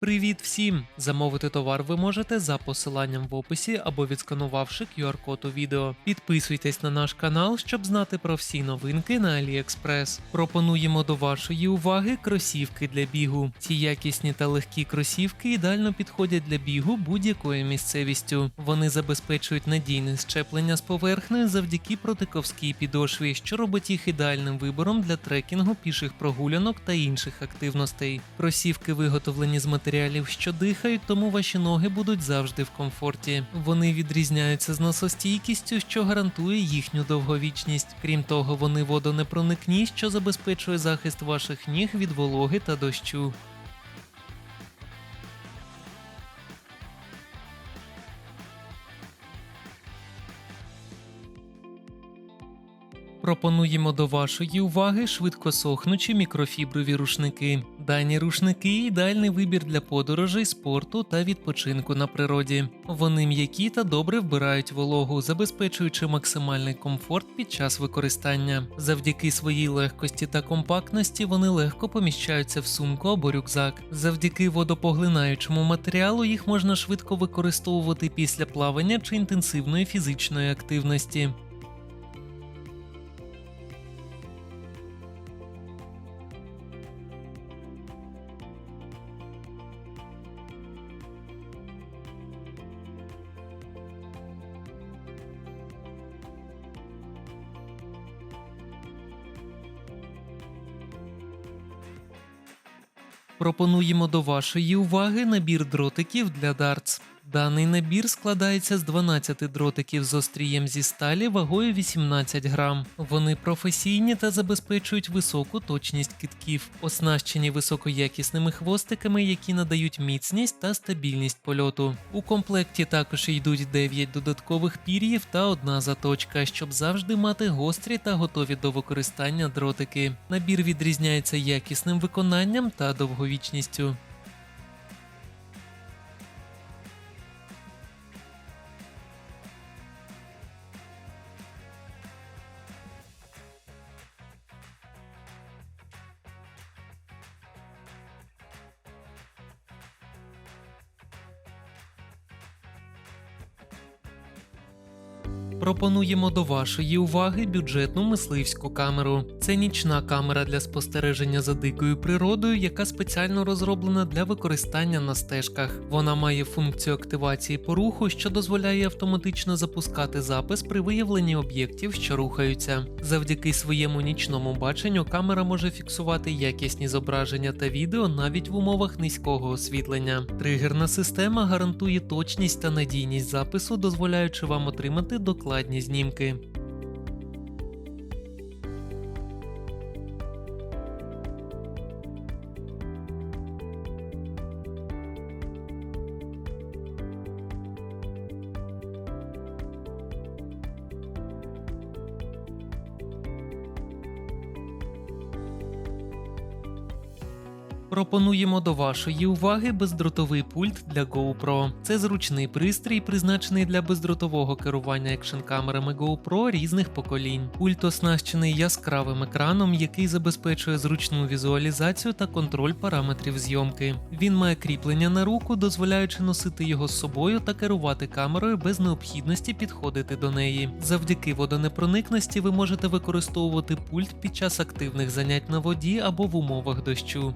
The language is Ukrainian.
Привіт всім! Замовити товар ви можете за посиланням в описі або відсканувавши QR-код у відео. Підписуйтесь на наш канал, щоб знати про всі новинки на AliExpress. Пропонуємо до вашої уваги кросівки для бігу. Ці якісні та легкі кросівки ідеально підходять для бігу будь-якою місцевістю. Вони забезпечують надійне щеплення з поверхнею завдяки протиковській підошві, що робить їх ідеальним вибором для трекінгу піших прогулянок та інших активностей. Кросівки виготовлені з матеріалів, що дихають, тому ваші ноги будуть завжди в комфорті. Вони відрізняються з носостійкістю, що гарантує їхню довговічність. Крім того, вони водонепроникні, що забезпечує захист ваших ніг від вологи та дощу. Пропонуємо до вашої уваги швидкосохнучі мікрофіброві рушники. Дані рушники ідеальний вибір для подорожей, спорту та відпочинку на природі. Вони м'які та добре вбирають вологу, забезпечуючи максимальний комфорт під час використання. Завдяки своїй легкості та компактності вони легко поміщаються в сумку або рюкзак. Завдяки водопоглинаючому матеріалу їх можна швидко використовувати після плавання чи інтенсивної фізичної активності. Пропонуємо до вашої уваги набір дротиків для дартс. Даний набір складається з 12 дротиків з острієм зі сталі вагою 18 грам. Вони професійні та забезпечують високу точність китків, оснащені високоякісними хвостиками, які надають міцність та стабільність польоту. У комплекті також йдуть 9 додаткових пір'їв та одна заточка, щоб завжди мати гострі та готові до використання дротики. Набір відрізняється якісним виконанням та довговічністю. Пропонуємо до вашої уваги бюджетну мисливську камеру. Це нічна камера для спостереження за дикою природою, яка спеціально розроблена для використання на стежках. Вона має функцію активації поруху, що дозволяє автоматично запускати запис при виявленні об'єктів, що рухаються. Завдяки своєму нічному баченню камера може фіксувати якісні зображення та відео навіть в умовах низького освітлення. Тригерна система гарантує точність та надійність запису, дозволяючи вам отримати докладні знімки. Пропонуємо до вашої уваги бездротовий пульт для GoPro. Це зручний пристрій, призначений для бездротового керування екшн-камерами GoPro різних поколінь. Пульт оснащений яскравим екраном, який забезпечує зручну візуалізацію та контроль параметрів зйомки. Він має кріплення на руку, дозволяючи носити його з собою та керувати камерою без необхідності підходити до неї. Завдяки водонепроникності ви можете використовувати пульт під час активних занять на воді або в умовах дощу.